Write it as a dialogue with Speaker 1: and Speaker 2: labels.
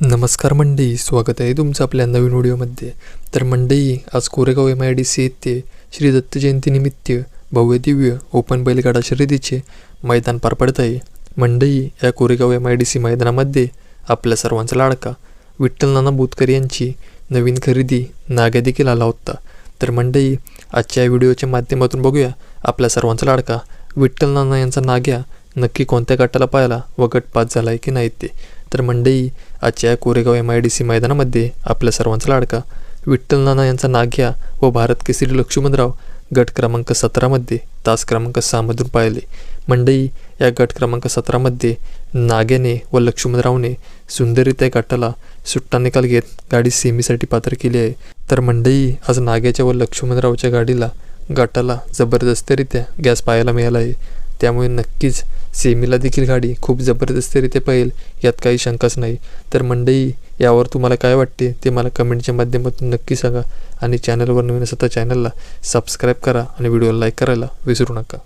Speaker 1: नमस्कार मंडई स्वागत आहे तुमचं आपल्या नवीन व्हिडिओमध्ये. तर मंडई आज Koregaon M I D C येथे श्री दत्त जयंतीनिमित्त भव्य दिव्य ओपन बैलगाडा शर्यतीचे मैदान पार पडत आहे. मंडई या Koregaon M I D C मैदानामध्ये आपल्या सर्वांचा लाडका विठ्ठल नाना बोतकर यांची नवीन खरेदी नाग्या देखील आला होता. तर मंडई आजच्या या व्हिडिओच्या माध्यमातून बघूया आपल्या सर्वांचा लाडका विठ्ठल नाना यांचा नाग्या नक्की कोणत्या गटाला पाहायला व गट पास झाला आहे की नाही ते. तर मंडई आजच्या Koregaon M I D C मैदानामध्ये आपल्या सर्वांचा लाडका. विठ्ठल नाना यांचा नाग्या व भारत केसरी लक्ष्मणराव गट क्रमांक सतरामध्ये तास क्रमांक सहामधून पाहिले. मंडई या गट क्रमांक सतरामध्ये नाग्याने व लक्ष्मणरावने सुंदररित्या गटाला सुट्टा निकाल घेत गाडी सेमीसाठी पात्र केली आहे. तर मंडई आज नाग्याच्या व लक्ष्मणरावच्या गाडीला गटाला जबरदस्तरित्या गॅस पाहायला मिळाला आहे. त्यामुळे नक्कीच सेमीला देखील गाडी खूप जबरदस्तरित्या पाहिल यात काही शंकाच नाही. तर मंडई यावर तुम्हाला काय वाटते ते मला कमेंटच्या माध्यमातून नक्की सांगा आणि चॅनलवर नवीन असता चॅनलला सबस्क्राईब करा आणि व्हिडिओला लाईक करायला विसरू नका.